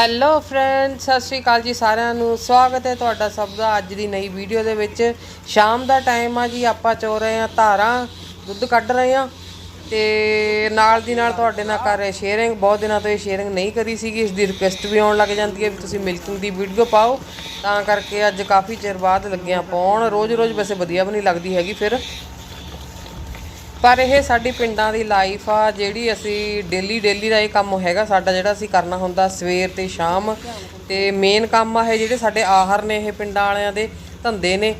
Hello friend ਸਤਿ ਸ਼੍ਰੀ ਅਕਾਲ ਜੀ ਸਾਰਿਆਂ ਨੂੰ। ਸਵਾਗਤ ਹੈ ਤੁਹਾਡਾ ਸਭ ਦਾ ਅੱਜ ਦੀ ਨਈ ਵੀਡੀਓ ਦੇ ਵਿੱਚ। ਸ਼ਾਮ ਦਾ ਟਾਈਮ ਆ ਜੀ, ਆਪਾਂ ਚੋ ਰਹੇ ਆ ਧਾਰਾਂ, ਦੁੱਧ ਕੱਢ ਰਹੇ ਆ ਤੇ ਨਾਲ ਦੀ ਨਾਲ ਤੁਹਾਡੇ ਨਾਲ ਕਰ ਰਹੇ ਸ਼ੇਅਰਿੰਗ ਬਹੁਤ ਦਿਨਾਂ ਤੋਂ ਇਹ ਸ਼ੇਅਰਿੰਗ ਨਹੀਂ ਕਰੀ ਸੀਗੀ। ਇਸ ਦੀ ਰਿਕੁਐਸਟ ਵੀ ਆਉਣ ਲੱਗ ਜਾਂਦੀ ਹੈ ਵੀ ਤੁਸੀਂ ਮਿਲਕਿੰਗ ਦੀ ਵੀਡੀਓ ਪਾਓ। ਤਾਂ ਕਰਕੇ ਅੱਜ ਕਾਫੀ ਚਿਰ ਬਾਅਦ ਲੱਗਿਆ ਪਾਉਣ ਰੋਜ਼-ਰੋਜ਼ ਵੈਸੇ ਵਧੀਆ ਵੀ ਨਹੀਂ ਲੱਗਦੀ ਹੈਗੀ ਫਿਰ। ਪਰ ਇਹ ਸਾਡੀ ਪਿੰਡਾਂ ਦੀ ਲਾਈਫ ਆ, ਜਿਹੜੀ ਅਸੀਂ ਡੇਲੀ ਡੇਲੀ ਦਾ ਇਹ ਕੰਮ ਹੈਗਾ, ਸਾਡਾ ਜਿਹੜਾ ਅਸੀਂ ਕਰਨਾ ਹੁੰਦਾ ਸਵੇਰ ਤੇ ਸ਼ਾਮ। ਤੇ ਮੇਨ ਕੰਮ ਆ ਇਹ ਜਿਹੜੇ ਸਾਡੇ ਆਹਾਰ ਨੇ ਇਹ ਪਿੰਡਾਂ ਵਾਲਿਆਂ ਦੇ, ਧੰਦੇ ਨੇ।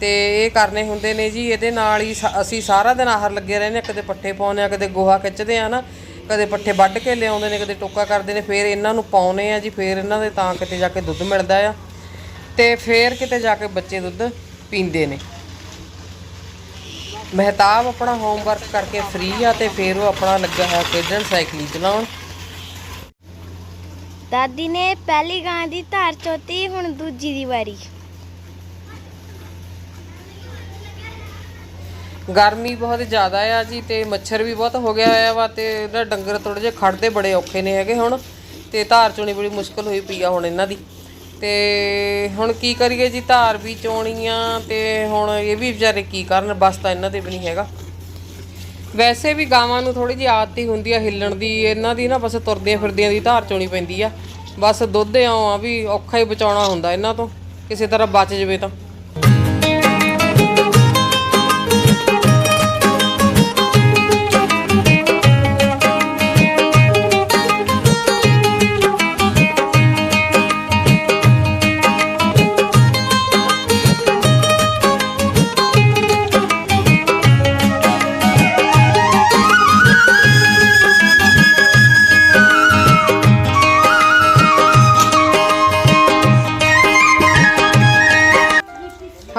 ਤੇ ਇਹ ਕਰਨੇ ਹੁੰਦੇ ਨੇ ਜੀ, ਇਹਦੇ ਨਾਲ ਹੀ ਸਾ- ਅਸੀਂ ਸਾਰਾ ਦਿਨ ਆਹਾਰ ਲੱਗੇ ਰਹਿੰਦੇ ਆ ਕਦੇ ਪੱਠੇ ਪਾਉਂਦੇ ਆ ਕਦੇ ਗੋਹਾ ਖਿੱਚਦੇ ਆ ਨਾ, ਕਦੇ ਪੱਠੇ ਵੱਢ ਕੇ ਲਿਆਉਂਦੇ ਨੇ, ਕਦੇ ਟੋਕਾ ਕਰਦੇ ਨੇ, ਫਿਰ ਇਹਨਾਂ ਨੂੰ ਪਾਉਨੇ ਆ ਜੀ, ਫਿਰ ਇਹਨਾਂ ਦੇ ਤਾਂ ਕਿਤੇ ਜਾ ਕੇ ਦੁੱਧ ਮਿਲਦਾ ਆ। ਤੇ ਫਿਰ ਕਿਤੇ ਜਾ ਕੇ ਬੱਚੇ ਦੁੱਧ ਪੀਂਦੇ ਨੇ। ਮਹਿਤਾਬ ਆਪਣਾ ਹੋਮਵਰਕ ਕਰਕੇ ਫ੍ਰੀ ਆ ਤੇ ਫਿਰ ਉਹ ਆਪਣਾ ਲੱਗਾ ਹੈ ਖੇਡਣ ਸਾਈਕਲ ਚਲਾਉਣ। ਦਾਦੀ ਨੇ ਪਹਿਲੀ ਗਾਂ ਦੀ ਧਾਰ ਚੋਤੀ ਹੁਣ ਦੂਜੀ ਦੀ ਵਾਰੀ। ਗਰਮੀ ਬਹੁਤ ਜ਼ਿਆਦਾ ਆ ਜੀ ਤੇ ਮੱਛਰ ਵੀ ਬਹੁਤ ਹੋ ਗਿਆ ਹੋਇਆ ਵਾ ਤੇ ਇਹਦਾ ਡੰਗਰ ਥੋੜੇ ਜਿਹੇ ਖੜਦੇ ਬੜੇ ਔਖੇ ਨੇ ਹੈਗੇ ਹੁਣ ਤੇ ਧਾਰ ਚੋਣੀ ਬੜੀ ਮੁਸ਼ਕਲ ਹੋਈ ਪਈ ਆ ਹੁਣ ਇਹਨਾਂ ਦੀ। ਤੇ ਹੁਣ ਕੀ ਕਰੀਏ ਜੀ, ਧਾਰ ਵੀ ਚੋਣੀ ਆ ਤੇ ਹੁਣ ਇਹ ਵੀ ਵਿਚਾਰੇ ਕੀ ਕਰਨ, ਬਸ ਤਾਂ ਇਹਨਾਂ ਦੇ ਵੀ ਨਹੀਂ ਹੈਗਾ। ਵੈਸੇ ਵੀ ਗਾਵਾਂ ਨੂੰ ਥੋੜੀ ਜਿਹੀ ਆਦਤ ਹੀ ਹੁੰਦੀ ਆ ਹਿੱਲਣ ਦੀ, ਇਹਨਾਂ ਦੀ ਨਾ ਬਸ ਤੁਰਦੀਆਂ ਫਿਰਦੀਆਂ ਦੀ ਧਾਰ ਚੋਣੀ ਪੈਂਦੀ ਆ। ਬਸ ਦੁੱਧ ਆਉਂ ਆ ਵੀ ਔਖਾ ਹੀ ਬਚਾਉਣਾ ਹੁੰਦਾ ਇਹਨਾਂ ਤੋਂ, ਕਿਸੇ ਤਰ੍ਹਾਂ ਬਚ ਜਵੇ ਤਾਂ।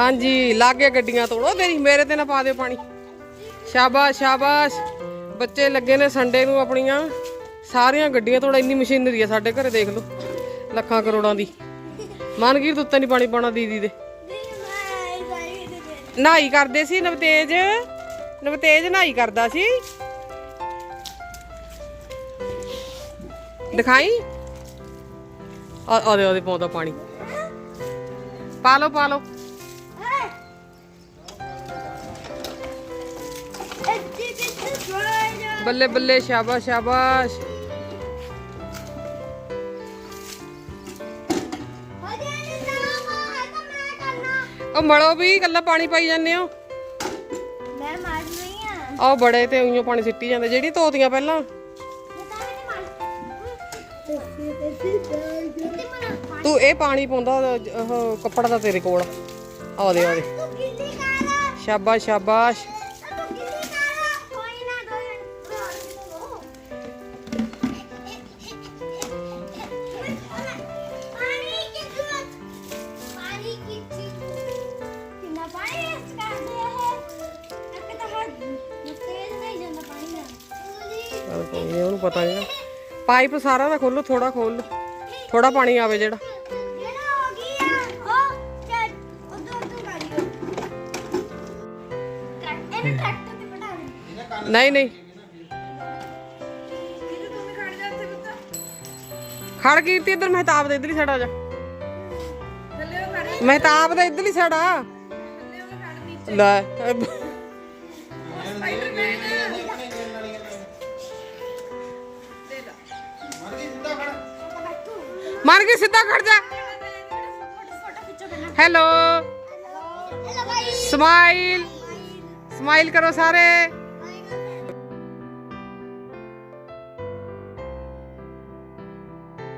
ਹਾਂਜੀ, ਲਾਗੇ ਗੱਡੀਆਂ ਤੋੜੋ ਤੇਰੀ, ਮੇਰੇ ਤੇ ਨਾ ਪਾ ਦਿਓ ਪਾਣੀ। ਸ਼ਾਬਾਸ਼ ਸ਼ਾਬਾਸ਼। ਬੱਚੇ ਲੱਗੇ ਨੇ ਸੰਡੇ ਨੂੰ ਆਪਣੀਆਂ। ਸਾਰੀਆਂ ਗੱਡੀਆਂ ਤੋੜ, ਇੰਨੀ ਮਸ਼ੀਨਰੀ ਆ ਸਾਡੇ ਘਰੇ, ਦੇਖ ਲਓ। ਲੱਖਾਂ ਕਰੋੜਾਂ ਦੀ। ਮਨਗੀਰ ਤੂੰ ਉੱਤੇ ਨਹੀਂ ਪਾਣੀ ਪਾਉਣਾ ਦੀਦੀ ਦੇ। ਨਹਾਈ ਕਰਦੇ ਸੀ, ਨਵਤੇਜ। ਨਵਤੇਜ ਨਹਾਈ ਕਰਦਾ ਸੀ। ਦਿਖਾਈ? ਆ ਆਦੇ ਆਦੇ ਪਾਉਂਦਾ ਪਾਣੀ। ਪਾ ਲਓ ਪਾ ਲਓ। ਬੱਲੇ ਬੱਲੇ, ਸ਼ਾਬਾਸ਼ ਸ਼ਾਬਾਸ਼। ਉਹ ਮੜੋ ਵੀ ਕੱਲਾ ਪਾਣੀ ਪਾਈ ਜਾਂਦੇ ਹੋ। ਮੈਂ ਮਾਰ ਨਹੀਂ ਆ ਉਹ ਬੜੇ ਤੇ ਉਈਓ ਪਾਣੀ ਸਿੱਟੀ ਜਾਂਦੇ। ਜਿਹੜੀ ਧੋਤੀਆਂ ਪਹਿਲਾਂ। ਤੂੰ ਇਹ ਪਾਣੀ ਪਾਉਂਦਾ, ਉਹ ਕੱਪੜਾ ਦਾ ਤੇਰੇ ਕੋਲ ਆ। ਦੇ ਆ ਦੇ। ਸ਼ਾਬਾਸ਼ ਸ਼ਾਬਾਸ਼। ਕੋਈ ਨੀ, ਉਹਨੂੰ ਪਤਾ ਨਹੀਂ ਪਾਈਪ ਸਾਰਾ ਨਾ ਖੋਲੋ ਥੋੜਾ ਖੋਲ ਥੋੜਾ ਪਾਣੀ ਆਵੇ ਜਿਹੜਾ। ਨਹੀਂ ਨਹੀਂ। ਖੜ ਕੀਤੀ ਇੱਧਰ ਮਹਿਤਾਬ ਦੇ ਇੱਧਰਲੀ ਸਾਈਡ ਆ ਜਾ। ਮਹਿਤਾਬ ਦਾ ਇੱਧਰਲੀ ਸਾਈਡ ਆ। ਲੈ। ਮਰ ਗਈ ਸਿੱਧਾ ਖੜ ਜਾ। ਹੈਲੋ ਹੈਲੋ ਭਾਈ ਸਮਾਈਲ ਸਮਾਈਲ ਕਰੋ ਸਾਰੇ।